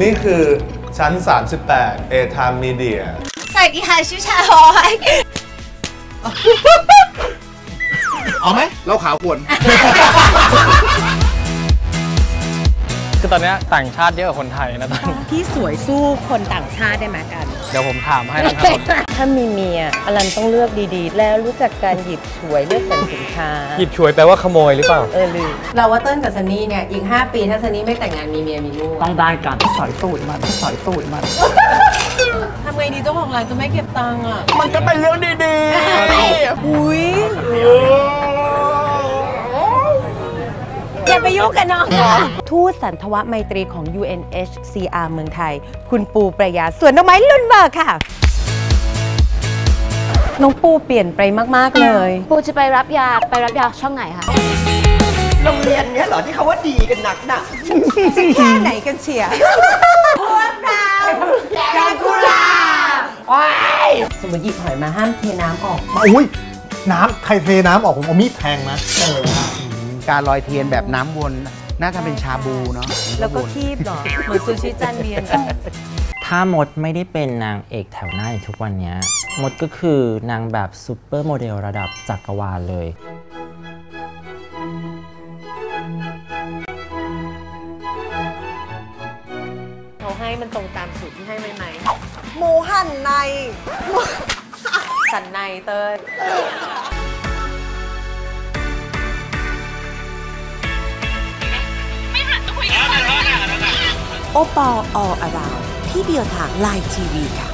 นี่คือชั้น 38เอทามมีเดียสวัสดีค่ะชื่อชาฮอยเอาไหมเราขาวควรคือ ตอนเนี้ยต่างชาติเยอะกว่าคนไทยนะตอนนี้ที่สวยสู้คนต่างชาติได้ไหมกัน เดี๋ยวผมถามให้นะครับ ถ้ามีเมียอลันต้องเลือกดีๆ แล้วรู้จักการหยิบฉวยเลือกสรรสินค้า หยิบฉวยแปลว่าขโมยหรือเปล่า เออลืมเราว่าเติ้ลกับซันนี่เนี่ยอีก 5 ปีถ้าซันนี่ไม่แต่งงานมีเมียมีลูกต้องได้กันสอยตูดมันสอยตูดมัน ทำไงดีเจ้าของร้านจะไม่เก็บตังค์อะมันก็เป็นเรื่องดีอุ้ยอย่ ไปยุ่งกันน้องทูตสันทวไมตรีของ UNHCR เมืองไทย คุณปูประยาสวนดอกไม้ลุ่นเบิร์กค่ะ น้องปูเปลี่ยนไปมาก ๆ เลย ปูจะไปรับยาไปรับยาช่องไหนคะโรงเรียนเนี้ยเหรอที่เขาว่าดีกันหนักหนักแค่ไหนกันเชียร์พวกเราแกงกุลาสมมติหยิบหอยมาห้ามเทน้ำออกๆมาอุ้ยน้ำใครเทน้ำออกผมเอามีดแทงนะ การลอยเทียนแบบน้ำวนน่าจะเป็นชาบูเนาะแล้วก็คีบเหรอเหมือนซูชิจานเบียนอะถ้ามดไม่ได้เป็นนางเอกแถวหน้าอย่างทุกวันเนี้ยมดก็คือนางแบบซูเปอร์โมเดลระดับจักรวาลเลยเขาให้มันตรงตามสูตรที่ให้ไว้ไหมหมูหั่นใน สันในเต้ย โอปอลอออาราวที่เดียวทางไลน์ทีวีค่ะ